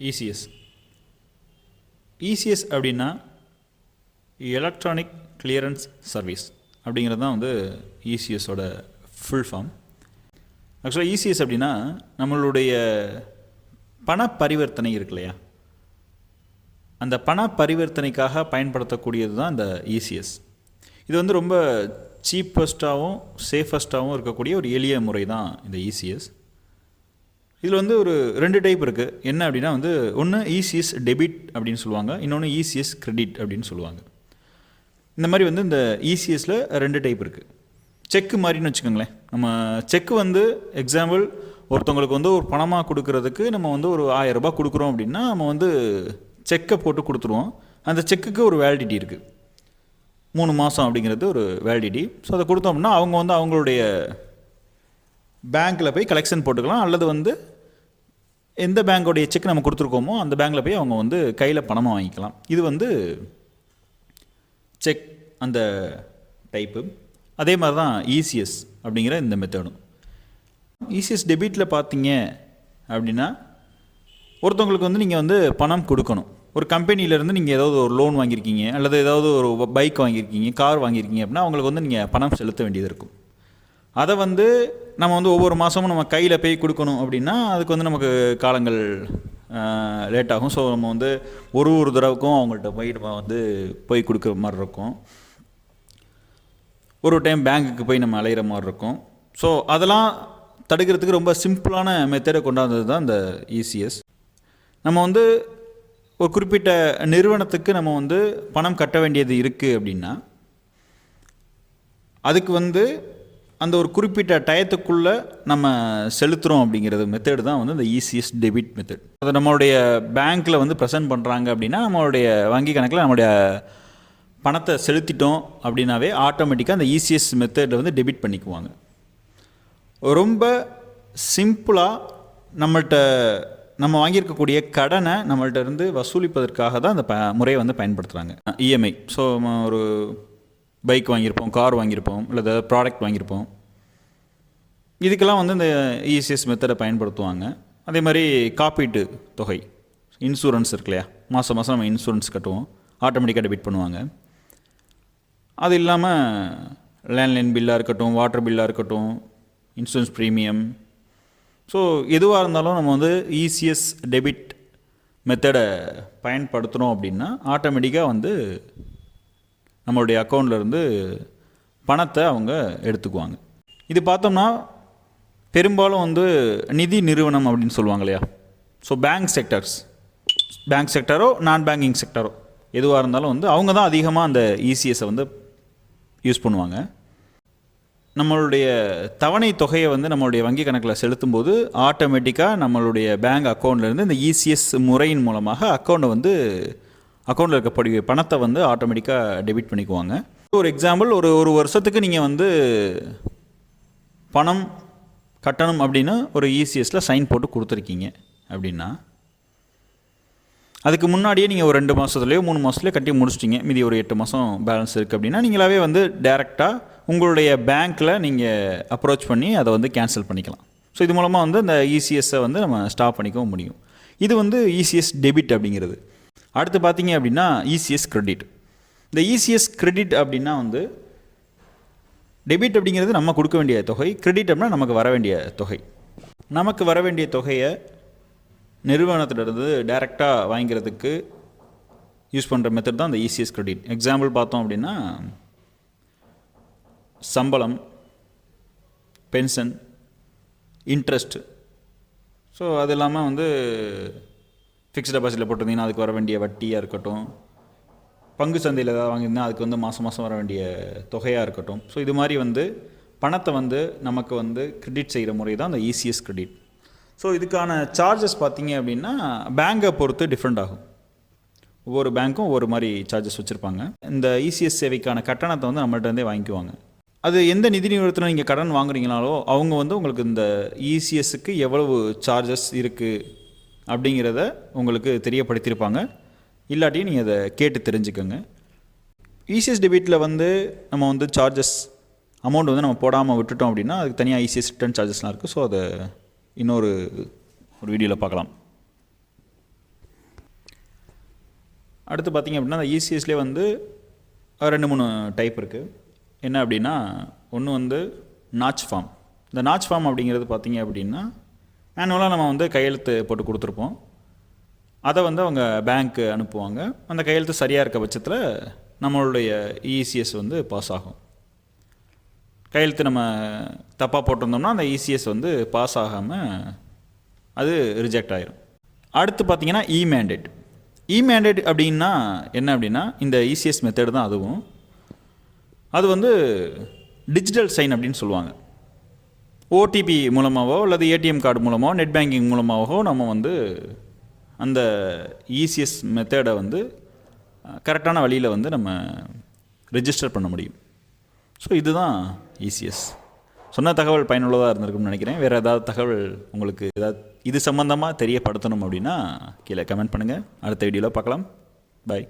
ECS ECS அப்படின்னா electronic clearance service அப்படிங்கிறது தான் வந்து இசிஎஸோட ஃபுல் ஃபார்ம் ஆக்சுவலாக இசிஎஸ் அப்படின்னா நம்மளுடைய பண பரிவர்த்தனை இருக்கு இல்லையா? அந்த பண பரிவர்த்தனைக்காக பயன்படுத்தக்கூடியது தான் இந்த இசிஎஸ் இது வந்து ரொம்ப சீப்பஸ்ட்டாகவும் சேஃபஸ்ட்டாகவும் இருக்கக்கூடிய ஒரு எளிய முறை தான் இந்த இசிஎஸ் இதில் வந்து ஒரு ரெண்டு டைப் இருக்குது என்ன அப்படின்னா வந்து ஒன்று இசிஎஸ் டெபிட் அப்படின்னு சொல்லுவாங்க இன்னொன்று இசிஎஸ் கிரெடிட் அப்படின்னு சொல்லுவாங்க. இந்த மாதிரி வந்து இந்த இசிஎஸில் ரெண்டு டைப் இருக்குது செக்கு மாதிரின்னு வச்சுக்கோங்களேன். நம்ம செக்கு வந்து எக்ஸாம்பிள் ஒருத்தவங்களுக்கு வந்து ஒரு பணமாக கொடுக்கறதுக்கு நம்ம வந்து ஒரு ஆயிரம் ரூபாய் கொடுக்குறோம் அப்படின்னா நம்ம வந்து செக்கை போட்டு கொடுத்துருவோம். அந்த செக்குக்கு ஒரு வேலிடிட்டி இருக்குது மூணு மாதம் அப்படிங்கிறது ஒரு வேலிடிட்டி ஸோ அதை கொடுத்தோம் அப்படின்னா அவங்க வந்து அவங்களுடைய பேங்க்கில் போய் கலெக்ஷன் போட்டுக்கலாம். அல்லது வந்து எந்த பேங்க்கோடைய செக் நம்ம கொடுத்துருக்கோமோ அந்த பேங்க்கில் போய் அவங்க வந்து கையில் பணமாக வாங்கிக்கலாம். இது வந்து செக் அந்த டைப்பு அதே மாதிரி தான் இசிஎஸ் அப்படிங்கிற இந்த மெத்தடும் இசிஎஸ் டெபிட்டில் பார்த்தீங்க அப்படின்னா ஒருத்தவங்களுக்கு வந்து நீங்கள் வந்து பணம் கொடுக்கணும். ஒரு கம்பெனியிலேருந்து நீங்கள் ஏதாவது ஒரு லோன் வாங்கியிருக்கீங்க அல்லது ஏதாவது ஒரு பைக் வாங்கியிருக்கீங்க கார் வாங்கியிருக்கீங்க அப்படின்னா அவங்களுக்கு வந்து நீங்கள் பணம் செலுத்த வேண்டியது இருக்கும். அதை வந்து நம்ம வந்து ஒவ்வொரு மாதமும் நம்ம கையில் போய் கொடுக்கணும் அப்படின்னா அதுக்கு வந்து நமக்கு காலங்கள் லேட் ஆகும். ஸோ நம்ம வந்து ஒரு ஒரு தடவைக்கும் அவங்கள்ட்ட போய் நம்ம வந்து போய் கொடுக்குற மாதிரி இருக்கும். ஒரு டைம் பேங்க்குக்கு போய் நம்ம அலையிற மாதிரி இருக்கும். ஸோ அதெல்லாம் தடுக்கிறதுக்கு ரொம்ப சிம்பிளான மெத்தடை கொண்டாந்தது தான் இந்த இசிஎஸ் நம்ம வந்து ஒரு குறிப்பிட்ட நிறுவனத்துக்கு நம்ம வந்து பணம் கட்ட வேண்டியது இருக்குது அப்படின்னா அதுக்கு வந்து அந்த ஒரு குறிப்பிட்ட டயத்துக்குள்ளே நம்ம செலுத்துகிறோம் அப்படிங்கிறது மெத்தட் தான் வந்து இந்த இசிஎஸ் டெபிட் மெத்தட் அதை நம்மளுடைய பேங்க்கில் வந்து ப்ரெசென்ட் பண்ணுறாங்க அப்படின்னா நம்மளுடைய வங்கி கணக்கில் நம்மளுடைய பணத்தை செலுத்திட்டோம் அப்படின்னாவே ஆட்டோமேட்டிக்காக அந்த இசிஎஸ் மெத்தடில் வந்து டெபிட் பண்ணிக்குவாங்க. ரொம்ப சிம்பிளாக நம்மள்கிட்ட நம்ம வாங்கியிருக்கக்கூடிய கடனை நம்மள்கிட்ட இருந்து வசூலிப்பதற்காக தான் அந்த ப முறையை வந்து பயன்படுத்துகிறாங்க இஎம்ஐ. ஸோ ஒரு பைக் வாங்கியிருப்போம் கார் வாங்கியிருப்போம் இல்லை ஏதாவது ப்ராடக்ட் வாங்கியிருப்போம். இதுக்கெல்லாம் வந்து இந்த இசிஎஸ் மெத்தடை பயன்படுத்துவாங்க. அதே மாதிரி காப்பீட்டு தொகை இன்சூரன்ஸ் இருக்கு இல்லையா? மாதம் மாதம் நம்ம இன்சூரன்ஸ் கட்டுவோம். ஆட்டோமேட்டிக்காக டெபிட் பண்ணுவாங்க. அது இல்லாமல் லேண்ட்லைன் பில்லாக இருக்கட்டும் வாட்டர் பில்லாக இருக்கட்டும் இன்சூரன்ஸ் ப்ரீமியம் ஸோ எதுவாக இருந்தாலும் நம்ம வந்து இசிஎஸ் டெபிட் மெத்தடை பயன்படுத்துகிறோம் அப்படின்னா ஆட்டோமேட்டிக்காக வந்து நம்மளுடைய அக்கௌண்ட்லேருந்து பணத்தை அவங்க எடுத்துக்குவாங்க. இது பார்த்தோம்னா பெரும்பாலும் வந்து நிதி நிறுவனம் அப்படின்னு சொல்லுவாங்க இல்லையா? ஸோ பேங்க் செக்டர்ஸ் பேங்க் செக்டரோ நான் பேங்கிங் செக்டரோ எதுவாக இருந்தாலும் வந்து அவங்க தான் அதிகமாக அந்த இசிஎஸை வந்து யூஸ் பண்ணுவாங்க. நம்மளுடைய தவணை தொகையை வந்து நம்மளுடைய வங்கி கணக்கில் செலுத்தும்போது ஆட்டோமேட்டிக்காக நம்மளுடைய பேங்க் அக்கௌண்ட்லேருந்து இந்த இசிஎஸ் முறையின் மூலமாக அக்கௌண்ட்டை வந்து அக்கௌண்ட்டில் இருக்கக்கூடிய பணத்தை வந்து ஆட்டோமேட்டிக்காக டெபிட் பண்ணிக்குவாங்க. ஒரு எக்ஸாம்பிள் ஒரு ஒரு வருஷத்துக்கு நீங்கள் வந்து பணம் கட்டணும் அப்படின்னு ஒரு இசிஎஸில் சைன் போட்டு கொடுத்துருக்கீங்க அப்படின்னா அதுக்கு முன்னாடியே நீங்கள் ஒரு ரெண்டு மாதத்துலேயோ மூணு மாதத்துலேயோ கட்டி முடிச்சிட்டிங்க. மீதி ஒரு எட்டு மாதம் பேலன்ஸ் இருக்குது அப்படின்னா நீங்களாவே வந்து டேரெக்டாக உங்களுடைய பேங்க்கில் நீங்கள் அப்ரோச் பண்ணி அதை வந்து கேன்சல் பண்ணிக்கலாம். ஸோ இது மூலமாக வந்து அந்த இசிஎஸ்ஸை வந்து நம்ம ஸ்டாப் பண்ணிக்கவும் முடியும். இது வந்து இசிஎஸ் டெபிட் அப்படிங்கிறது. அடுத்து பார்த்தீங்க அப்படின்னா இசிஎஸ் கிரெடிட் இந்த இசிஎஸ் கிரெடிட் அப்படின்னா வந்து டெபிட் அப்படிங்கிறது நம்ம கொடுக்க வேண்டிய தொகை கிரெடிட் அப்படின்னா நமக்கு வர வேண்டிய தொகை. நமக்கு வர வேண்டிய தொகையை நிறுவனத்திலிருந்து டைரெக்டாக வாங்கிக்கிறதுக்கு யூஸ் பண்ணுற மெத்தட் தான் இந்த இசிஎஸ் கிரெடிட் எக்ஸாம்பிள் பார்த்தோம் அப்படின்னா சம்பளம் பென்ஷன் இன்ட்ரெஸ்ட் ஸோ அது இல்லாமல் வந்து ஃபிக்ஸ்ட் டெபாசிட்டில் போட்டிருந்தீங்கன்னா அதுக்கு வர வேண்டிய வட்டியாக இருக்கட்டும். பங்கு சந்தையில் ஏதாவது வாங்கியிருந்தா அதுக்கு வந்து மாதம் மாதம் வர வேண்டிய தொகையாக இருக்கட்டும். ஸோ இது மாதிரி வந்து பணத்தை வந்து நமக்கு வந்து கிரெடிட் செய்கிற முறை தான் அந்த இசிஎஸ் கிரெடிட் ஸோ இதுக்கான சார்ஜஸ் பார்த்தீங்க அப்படின்னா பேங்கை பொறுத்து டிஃப்ரெண்ட் ஆகும். ஒவ்வொரு பேங்க்கும் ஒவ்வொரு மாதிரி சார்ஜஸ் வச்சுருப்பாங்க. இந்த இசிஎஸ் சேவைக்கான கட்டணத்தை வந்து நம்மள்ட்ட இருந்தே வாங்கிக்குவாங்க. அது எந்த நிதி நிறுவனத்தில் நீங்கள் கடன் வாங்குறீங்கனாலோ அவங்க வந்து உங்களுக்கு இந்த இசிஎஸ்க்கு எவ்வளவு சார்ஜஸ் இருக்குது அப்படிங்கிறத உங்களுக்கு தெரியப்படுத்தியிருப்பாங்க. இல்லாட்டியும் நீங்கள் அதை கேட்டு தெரிஞ்சுக்கோங்க. இசிஎஸ் டெபிட்டில் வந்து நம்ம வந்து சார்ஜஸ் அமௌண்ட் வந்து நம்ம போடாமல் விட்டுட்டோம் அப்படின்னா அதுக்கு தனியாக இசிஎஸ் ரிட்டர்ன் சார்ஜஸ்லாம் இருக்குது ஸோ அதை இன்னொரு ஒரு வீடியோவில் பார்க்கலாம். அடுத்து பார்த்திங்க அப்படின்னா அந்த இசிஎஸ்லேயே வந்து ரெண்டு மூணு டைப் இருக்குது என்ன அப்படின்னா ஒன்று வந்து நாச் ஃபார்ம். இந்த நாச் ஃபார்ம் அப்படிங்கிறது பார்த்தீங்க அப்படின்னா மேனுவலாக நம்ம வந்து கையெழுத்து போட்டு கொடுத்துருப்போம். அதை வந்து அவங்க பேங்க்கு அனுப்புவாங்க. அந்த கையெழுத்து சரியாக இருக்க பட்சத்தில் நம்மளுடைய இசிஎஸ் வந்து பாஸ் ஆகும். கையெழுத்து நம்ம தப்பாக போட்டிருந்தோம்னா அந்த இசிஎஸ் வந்து பாஸ் ஆகாமல் அது ரிஜெக்ட் ஆயிரும். அடுத்து பார்த்தீங்கன்னா இ மேண்டேட் இ மேண்டேட் அப்படின்னா என்ன அப்படின்னா இந்த இசிஎஸ் மெத்தடு தான் அதுவும். அது வந்து டிஜிட்டல் சைன் அப்படின்னு சொல்லுவாங்க. ஓடிபி மூலமாகவோ அல்லது ஏடிஎம் கார்டு மூலமாகவோ நெட் பேங்கிங் மூலமாகவோ நம்ம வந்து அந்த இசிஎஸ் மெத்தேடை வந்து கரெக்டான வழியில் வந்து நம்ம ரிஜிஸ்டர் பண்ண முடியும். ஸோ இதுதான் இசிஎஸ் சொன்ன தகவல் பயனுள்ளதாக இருந்திருக்கும்னு நினைக்கிறேன். வேறு ஏதாவது தகவல் உங்களுக்கு ஏதாவது இது சம்மந்தமாக தெரியப்படுத்தணும் அப்படின்னா கீழே கமெண்ட் பண்ணுங்கள் அடுத்த வீடியோவில் பார்க்கலாம். பாய்